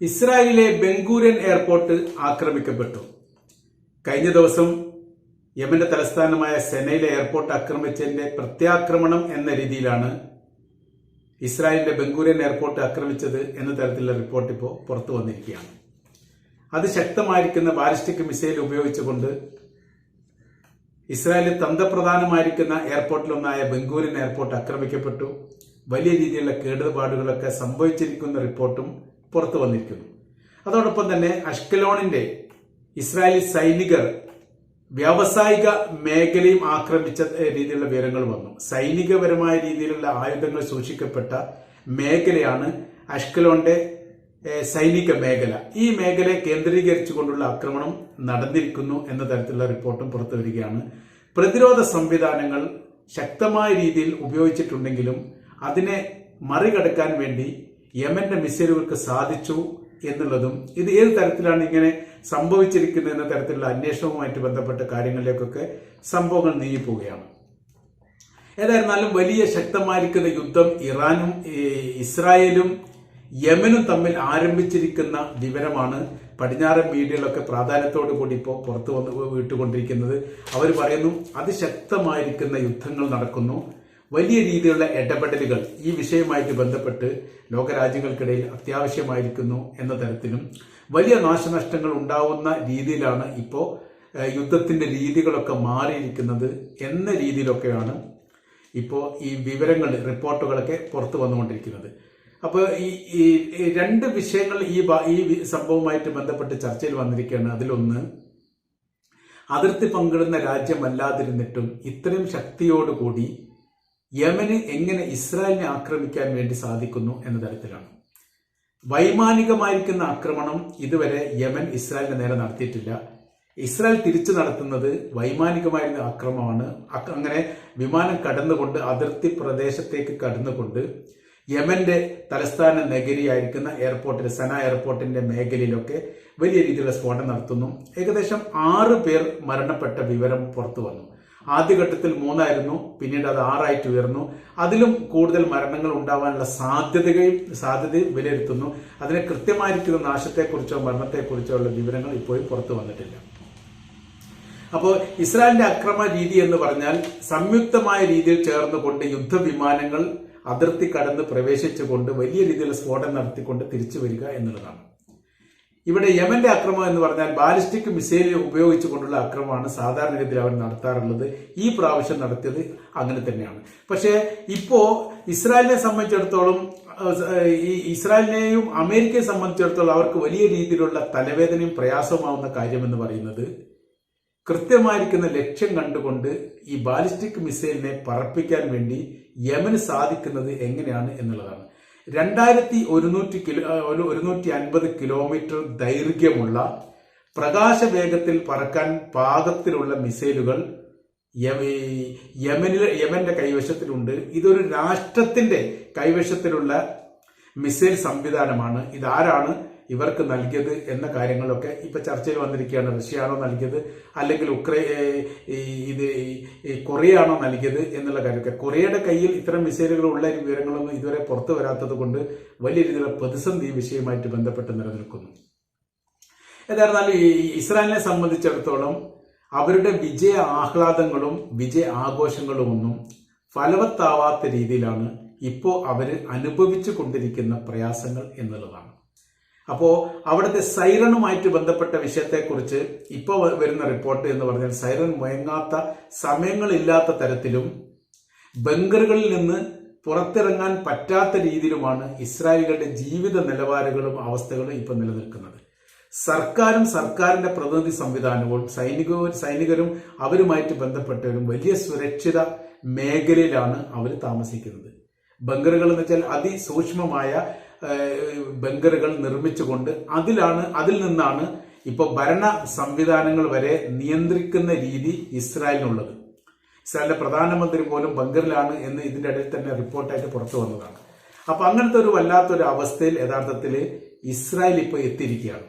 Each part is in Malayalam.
ഇസ്രായേലിലെ ബെങ്കൂരൻ എയർപോർട്ട് ആക്രമിക്കപ്പെട്ടു. കഴിഞ്ഞ ദിവസം യമന്റെ തലസ്ഥാനമായ സെനയിലെ എയർപോർട്ട് ആക്രമിച്ചതിന്റെ പ്രത്യാക്രമണം എന്ന രീതിയിലാണ് ഇസ്രായേലിന്റെ ബംഗൂരിയൻ എയർപോർട്ട് ആക്രമിച്ചത് എന്ന തരത്തിലുള്ള റിപ്പോർട്ട് ഇപ്പോൾ പുറത്തു വന്നിരിക്കുകയാണ്. അത് ശക്തമായിരിക്കുന്ന ബാലിസ്റ്റിക് മിസൈൽ ഉപയോഗിച്ചുകൊണ്ട് ഇസ്രായേലിൽ തന്ത്രപ്രധാനമായിരിക്കുന്ന എയർപോർട്ടിലൊന്നായ ബംഗൂരിയൻ എയർപോർട്ട് ആക്രമിക്കപ്പെട്ടു. വലിയ രീതിയിലുള്ള കേടുപാടുകളൊക്കെ സംഭവിച്ചിരിക്കുന്ന റിപ്പോർട്ടും പുറത്തു വന്നിരിക്കുന്നു. അതോടൊപ്പം തന്നെ അഷ്കലോണിന്റെ ഇസ്രായേലി സൈനികർ വ്യാവസായിക മേഖലയും ആക്രമിച്ച രീതിയിലുള്ള വിവരങ്ങൾ വന്നു. സൈനികപരമായ രീതിയിലുള്ള ആയുധങ്ങൾ സൂക്ഷിക്കപ്പെട്ട മേഖലയാണ് അഷ്കലോണിന്റെ സൈനിക മേഖല. ഈ മേഖലയെ കേന്ദ്രീകരിച്ചുകൊണ്ടുള്ള ആക്രമണം നടന്നിരിക്കുന്നു എന്ന തരത്തിലുള്ള റിപ്പോർട്ടും പുറത്തു വരികയാണ്. പ്രതിരോധ സംവിധാനങ്ങൾ ശക്തമായ രീതിയിൽ ഉപയോഗിച്ചിട്ടുണ്ടെങ്കിലും അതിനെ മറികടക്കാൻ വേണ്ടി യമന്റെ മിസൈലുകൾക്ക് സാധിച്ചു എന്നുള്ളതും ഇത് ഏത് തരത്തിലാണ് ഇങ്ങനെ സംഭവിച്ചിരിക്കുന്നത് എന്ന തരത്തിലുള്ള അന്വേഷണവുമായിട്ട് ബന്ധപ്പെട്ട കാര്യങ്ങളിലേക്കൊക്കെ സംഭവങ്ങൾ നീങ്ങിപ്പോവുകയാണ്. ഏതായിരുന്നാലും വലിയ ശക്തമായിരിക്കുന്ന യുദ്ധം ഇറാനും ഇസ്രായേലും യമനും തമ്മിൽ ആരംഭിച്ചിരിക്കുന്ന വിവരമാണ് പടിഞ്ഞാറൻ മീഡിയകളൊക്കെ പ്രാധാന്യത്തോടു കൂടി ഇപ്പോൾ പുറത്തു വന്ന് വിട്ടുകൊണ്ടിരിക്കുന്നത്. അവർ പറയുന്നു അതിശക്തമായിരിക്കുന്ന യുദ്ധങ്ങൾ നടക്കുന്നു. വലിയ രീതിയിലുള്ള ഇടപെടലുകൾ ഈ വിഷയവുമായിട്ട് ബന്ധപ്പെട്ട് ലോകരാജ്യങ്ങൾക്കിടയിൽ അത്യാവശ്യമായിരിക്കുന്നു എന്ന തരത്തിലും വലിയ നാശനഷ്ടങ്ങൾ ഉണ്ടാവുന്ന രീതിയിലാണ് ഇപ്പോൾ യുദ്ധത്തിന്റെ രീതികളൊക്കെ മാറിയിരിക്കുന്നത് എന്ന രീതിയിലൊക്കെയാണ് ഇപ്പോൾ ഈ വിവരങ്ങൾ റിപ്പോർട്ടുകളൊക്കെ പുറത്തു വന്നുകൊണ്ടിരിക്കുന്നത്. അപ്പോൾ ഈ ഈ രണ്ട് വിഷയങ്ങൾ ഈ ഈ സംഭവവുമായിട്ട് ബന്ധപ്പെട്ട് ചർച്ചയിൽ വന്നിരിക്കുകയാണ്. അതിലൊന്ന് അതിർത്തി പങ്കിടുന്ന രാജ്യമല്ലാതിരുന്നിട്ടും ഇത്രയും ശക്തിയോടുകൂടി യമന് എങ്ങനെ ഇസ്രായേലിനെ ആക്രമിക്കാൻ വേണ്ടി സാധിക്കുന്നു എന്ന തരത്തിലാണ്. വൈമാനികമായിരിക്കുന്ന ആക്രമണം ഇതുവരെ യമൻ ഇസ്രായേലിന് നേരെ നടത്തിയിട്ടില്ല. ഇസ്രായേൽ തിരിച്ചു നടത്തുന്നത് വൈമാനികമായിരുന്ന ആക്രമമാണ് അങ്ങനെ വിമാനം കടന്നുകൊണ്ട് അതിർത്തി പ്രദേശത്തേക്ക് കടന്നുകൊണ്ട് യമന്റെ തലസ്ഥാന നഗരിയായിരിക്കുന്ന എയർപോർട്ടിൽ സന എയർപോർട്ടിന്റെ മേഖലയിലൊക്കെ വലിയ രീതിയിലുള്ള സ്ഫോടനം നടത്തുന്നു. ഏകദേശം ആറ് പേർ മരണപ്പെട്ട വിവരം പുറത്തു വന്നു. ആദ്യഘട്ടത്തിൽ മൂന്നായിരുന്നു പിന്നീട് അത് ആറായിട്ട് ഉയർന്നു. അതിലും കൂടുതൽ മരണങ്ങൾ ഉണ്ടാവാനുള്ള സാധ്യതയും സാധ്യതയും വിലയിരുത്തുന്നു. അതിനെ കൃത്യമായിരിക്കുന്ന നാശത്തെക്കുറിച്ചോ മരണത്തെക്കുറിച്ചോ ഉള്ള വിവരങ്ങൾ ഇപ്പോഴും പുറത്തു വന്നിട്ടില്ല. അപ്പോൾ ഇസ്രായേലിന്റെ അക്രമ രീതി എന്ന് പറഞ്ഞാൽ സംയുക്തമായ രീതിയിൽ ചേർന്നുകൊണ്ട് യുദ്ധവിമാനങ്ങൾ അതിർത്തി കടന്ന് പ്രവേശിച്ചുകൊണ്ട് വലിയ രീതിയിലുള്ള സ്ഫോടനം നടത്തിക്കൊണ്ട് തിരിച്ചു വരിക എന്നുള്ളതാണ്. ഇവിടെ യമന്റെ അക്രമം എന്ന് പറഞ്ഞാൽ ബാലിസ്റ്റിക് മിസൈൽ ഉപയോഗിച്ചുകൊണ്ടുള്ള അക്രമമാണ് സാധാരണഗതിയിൽ അവർ നടത്താറുള്ളത്. ഈ പ്രാവശ്യം നടത്തിയത് അങ്ങനെ തന്നെയാണ്. പക്ഷേ ഇപ്പോ ഇസ്രായേലിനെ സംബന്ധിച്ചിടത്തോളം ഈ ഇസ്രായേലിനെയും അമേരിക്കയെ സംബന്ധിച്ചിടത്തോളം അവർക്ക് വലിയ രീതിയിലുള്ള തലവേദനയും പ്രയാസമാവുന്ന കാര്യമെന്ന് പറയുന്നത് കൃത്യമായിരിക്കുന്ന ലക്ഷ്യം കണ്ടുകൊണ്ട് ഈ ബാലിസ്റ്റിക് മിസൈലിനെ പറപ്പിക്കാൻ വേണ്ടി യമന് സാധിക്കുന്നത് എങ്ങനെയാണ് എന്നുള്ളതാണ്. രണ്ടായിരത്തി ഒരുന്നൂറ്റി കിലോ ഒരു ഒരുന്നൂറ്റി അൻപത് കിലോമീറ്റർ ദൈർഘ്യമുള്ള പ്രകാശവേഗത്തിൽ പറക്കാൻ പാകത്തിലുള്ള മിസൈലുകൾ യമനിൽ യമന്റെ കൈവശത്തിലുണ്ട്. ഇതൊരു രാഷ്ട്രത്തിന്റെ കൈവശത്തിലുള്ള മിസൈൽ സംവിധാനമാണ്. ഇതാരാണ്? ഇവർക്ക് നൽകിയത് എന്ന കാര്യങ്ങളൊക്കെ ഇപ്പൊ ചർച്ചയിൽ വന്നിരിക്കുകയാണ്. റഷ്യയാണോ നൽകിയത്? അല്ലെങ്കിൽ ഉക്രൈ ഇത് കൊറിയയാണോ നൽകിയത് എന്നുള്ള കാര്യമൊക്കെ. കൊറിയയുടെ കയ്യിൽ ഇത്തരം മിസൈലുകൾ ഉള്ള വിവരങ്ങളൊന്നും ഇതുവരെ പുറത്തു വരാത്തത് കൊണ്ട് വലിയ രീതിയിലുള്ള പ്രതിസന്ധി വിഷയമായിട്ട് ബന്ധപ്പെട്ട് നിലനിൽക്കുന്നു. ഏതായിരുന്നാലും ഈ ഇസ്രായേലിനെ സംബന്ധിച്ചിടത്തോളം അവരുടെ വിജയ ആഹ്ലാദങ്ങളും വിജയ ആഘോഷങ്ങളും ഒന്നും ഫലവത്താവാത്ത രീതിയിലാണ് ഇപ്പോൾ അവർ അനുഭവിച്ചു കൊണ്ടിരിക്കുന്ന പ്രയാസങ്ങൾ എന്നുള്ളതാണ്. അപ്പോൾ അവിടുത്തെ സൈറണുമായിട്ട് ബന്ധപ്പെട്ട വിഷയത്തെക്കുറിച്ച് ഇപ്പോൾ വരുന്ന റിപ്പോർട്ട് എന്ന് പറഞ്ഞാൽ സൈറൺ മുയങ്ങാത്ത സമയങ്ങളില്ലാത്ത തരത്തിലും ബങ്കറുകളിൽ നിന്ന് പുറത്തിറങ്ങാൻ പറ്റാത്ത രീതിയിലുമാണ് ഇസ്രായേലുകളുടെ ജീവിത നിലവാരങ്ങളും അവസ്ഥകളും ഇപ്പൊ നിലനിൽക്കുന്നത്. സർക്കാരും സർക്കാരിന്റെ പ്രതിനിധി സംവിധാനവും സൈനിക സൈനികരും അവരുമായിട്ട് ബന്ധപ്പെട്ടവരും വലിയ സുരക്ഷിത മേഖലയിലാണ് അവർ താമസിക്കുന്നത്. ബങ്കറുകൾ എന്ന് വെച്ചാൽ അതിസൂക്ഷ്മമായ ബങ്കറുകൾ നിർമ്മിച്ചുകൊണ്ട് അതിലാണ് അതിൽ നിന്നാണ് ഇപ്പൊ ഭരണ സംവിധാനങ്ങൾ വരെ നിയന്ത്രിക്കുന്ന രീതി ഇസ്രായേലിനുള്ളത്. ഇസ്രായേലിന്റെ പ്രധാനമന്ത്രി പോലും ബങ്കറിലാണ് എന്ന് ഇതിന്റെ ഇടയിൽ തന്നെ റിപ്പോർട്ടായിട്ട് പുറത്തു വന്നതാണ്. അപ്പൊ അങ്ങനത്തെ ഒരു വല്ലാത്തൊരു അവസ്ഥയിൽ യഥാർത്ഥത്തിൽ ഇസ്രായേൽ ഇപ്പോൾ എത്തിയിരിക്കുകയാണ്.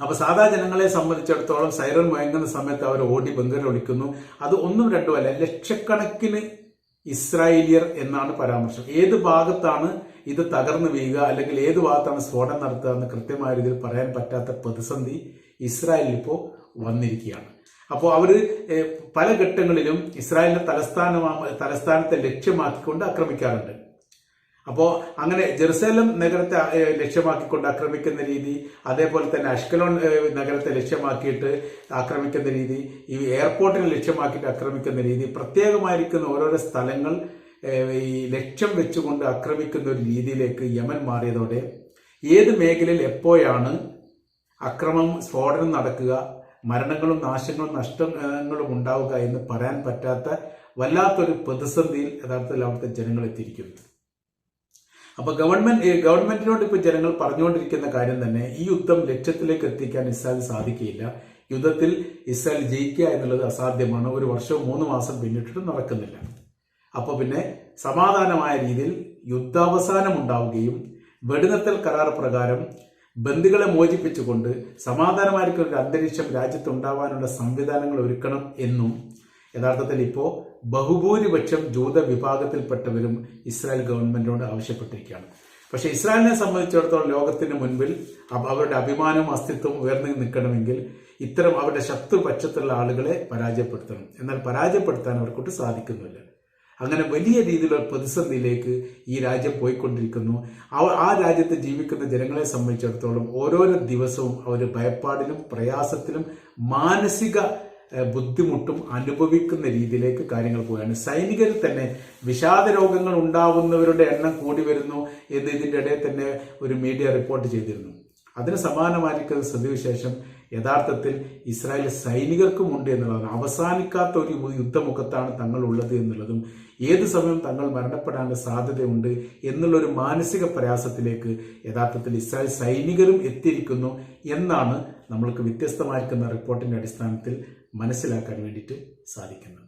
അപ്പൊ സാധാ ജനങ്ങളെ സംബന്ധിച്ചിടത്തോളം സൈറൻ മുഴങ്ങുന്ന സമയത്ത് അവർ ഓടി ബംഗറിൽ ഒളിക്കുന്നു. അത് ഒന്നും രണ്ടുമല്ല ലക്ഷക്കണക്കിന് ഇസ്രായേലിയർ എന്നാണ് പരാമർശം. ഏത് ഭാഗത്താണ് ഇത് തകർന്നു വീഴുക അല്ലെങ്കിൽ ഏത് ഭാഗത്താണ് സ്ഫോടനം നടത്തുക എന്ന് കൃത്യമായ രീതിയിൽ പറയാൻ പറ്റാത്ത പ്രതിസന്ധി ഇസ്രായേലിൽ ഇപ്പോൾ വന്നിരിക്കുകയാണ്. അപ്പോൾ അവർ പല ഘട്ടങ്ങളിലും ഇസ്രായേലിന്റെ തലസ്ഥാന തലസ്ഥാനത്തെ ലക്ഷ്യമാക്കിക്കൊണ്ട് ആക്രമിക്കാറുണ്ട്. അപ്പോൾ അങ്ങനെ ജെറുസലം നഗരത്തെ ലക്ഷ്യമാക്കിക്കൊണ്ട് ആക്രമിക്കുന്ന രീതി അതേപോലെ തന്നെ അഷ്കലോൺ നഗരത്തെ ലക്ഷ്യമാക്കിയിട്ട് ആക്രമിക്കുന്ന രീതി ഈ എയർപോർട്ടിനെ ലക്ഷ്യമാക്കിയിട്ട് ആക്രമിക്കുന്ന രീതി പ്രത്യേകമായിരിക്കുന്ന ഓരോരോ സ്ഥലങ്ങൾ ഈ ലക്ഷ്യം വെച്ചുകൊണ്ട് ആക്രമിക്കുന്ന ഒരു രീതിയിലേക്ക് യമൻ മാറിയതോടെ ഏത് മേഖലയിൽ എപ്പോഴാണ് അക്രമം സ്ഫോടനം നടക്കുക മരണങ്ങളും നാശങ്ങളും നഷ്ടങ്ങളും ഉണ്ടാവുക എന്ന് പറയാൻ പറ്റാത്ത വല്ലാത്തൊരു പ്രതിസന്ധിയിൽ യഥാർത്ഥത്തിൽ അവിടുത്തെ ജനങ്ങൾ എത്തിയിരിക്കുന്നു. അപ്പൊ ഗവൺമെന്റ് ഗവൺമെന്റിനോട് ഇപ്പൊ ജനങ്ങൾ പറഞ്ഞുകൊണ്ടിരിക്കുന്ന കാര്യം തന്നെ ഈ യുദ്ധം ലക്ഷ്യത്തിലേക്ക് എത്തിക്കാൻ ഇസ്രായേൽ സാധിക്കില്ല യുദ്ധത്തിൽ ഇസ്രായേൽ ജയിക്കുക എന്നുള്ളത് അസാധ്യമാണ്. ഒരു വർഷവും മൂന്ന് മാസം പിന്നിട്ടിട്ട് നടക്കുന്നില്ല. അപ്പൊ പിന്നെ സമാധാനമായ രീതിയിൽ യുദ്ധാവസാനം ഉണ്ടാവുകയും വെടിനിർത്തൽ കരാർ പ്രകാരം ബന്ധുക്കളെ മോചിപ്പിച്ചുകൊണ്ട് സമാധാനമായിരിക്കുന്ന ഒരു അന്തരീക്ഷം രാജ്യത്ത് ഉണ്ടാവാനുള്ള സംവിധാനങ്ങൾ ഒരുക്കണം എന്നും യഥാർത്ഥത്തിൽ ഇപ്പോൾ ബഹുഭൂരിപക്ഷം ജൂത വിഭാഗത്തിൽപ്പെട്ടവരും ഇസ്രായേൽ ഗവൺമെന്റിനോട് ആവശ്യപ്പെട്ടിരിക്കുകയാണ്. പക്ഷേ ഇസ്രായേലിനെ സംബന്ധിച്ചിടത്തോളം ലോകത്തിന് മുൻപിൽ അവ- അവരുടെ അഭിമാനവും അസ്തിത്വവും ഉയർന്നു നിൽക്കണമെങ്കിൽ ഇത്തരം അവരുടെ ശത്രുപക്ഷത്തുള്ള ആളുകളെ പരാജയപ്പെടുത്തണം. എന്നാൽ പരാജയപ്പെടുത്താൻ അവർക്കൊട്ട് സാധിക്കുന്നില്ല. അങ്ങനെ വലിയ രീതിയിലുള്ള പ്രതിസന്ധിയിലേക്ക് ഈ രാജ്യം പോയിക്കൊണ്ടിരിക്കുന്നു. അവർ ആ രാജ്യത്ത് ജീവിക്കുന്ന ജനങ്ങളെ സംബന്ധിച്ചിടത്തോളം ഓരോരോ ദിവസവും അവർ ഭയപ്പാടിലും പ്രയാസത്തിലും മാനസിക ബുദ്ധിമുട്ടും അനുഭവിക്കുന്ന രീതിയിലേക്ക് കാര്യങ്ങൾ പോവുകയാണ്. സൈനികരിൽ തന്നെ വിഷാദ രോഗങ്ങൾ ഉണ്ടാവുന്നവരുടെ എണ്ണം കൂടി വരുന്നു എന്ന് ഇതിന്റെ ഇടയിൽ തന്നെ ഒരു മീഡിയ റിപ്പോർട്ട് ചെയ്തിരുന്നു. അതിന് സമാനമായിരിക്കുന്ന സ്ഥിതിവിശേഷം യഥാർത്ഥത്തിൽ ഇസ്രായേൽ സൈനികർക്കും ഉണ്ട് എന്നുള്ളതാണ്. അവസാനിക്കാത്ത ഒരു യുദ്ധമുഖത്താണ് തങ്ങൾ ഉള്ളത് എന്നുള്ളതും ഏത് സമയം തങ്ങൾ മരണപ്പെടാനുള്ള സാധ്യതയുണ്ട് എന്നുള്ളൊരു മാനസിക പ്രയാസത്തിലേക്ക് യഥാർത്ഥത്തിൽ ഇസ്രായേൽ സൈനികരും എത്തിയിരിക്കുന്നു എന്നാണ് നമ്മൾക്ക് വ്യത്യസ്തമായിരിക്കുന്ന റിപ്പോർട്ടിന്റെ അടിസ്ഥാനത്തിൽ മനസ്സിലാക്കാൻ വേണ്ടിയിട്ട് സാധിക്കുന്നത്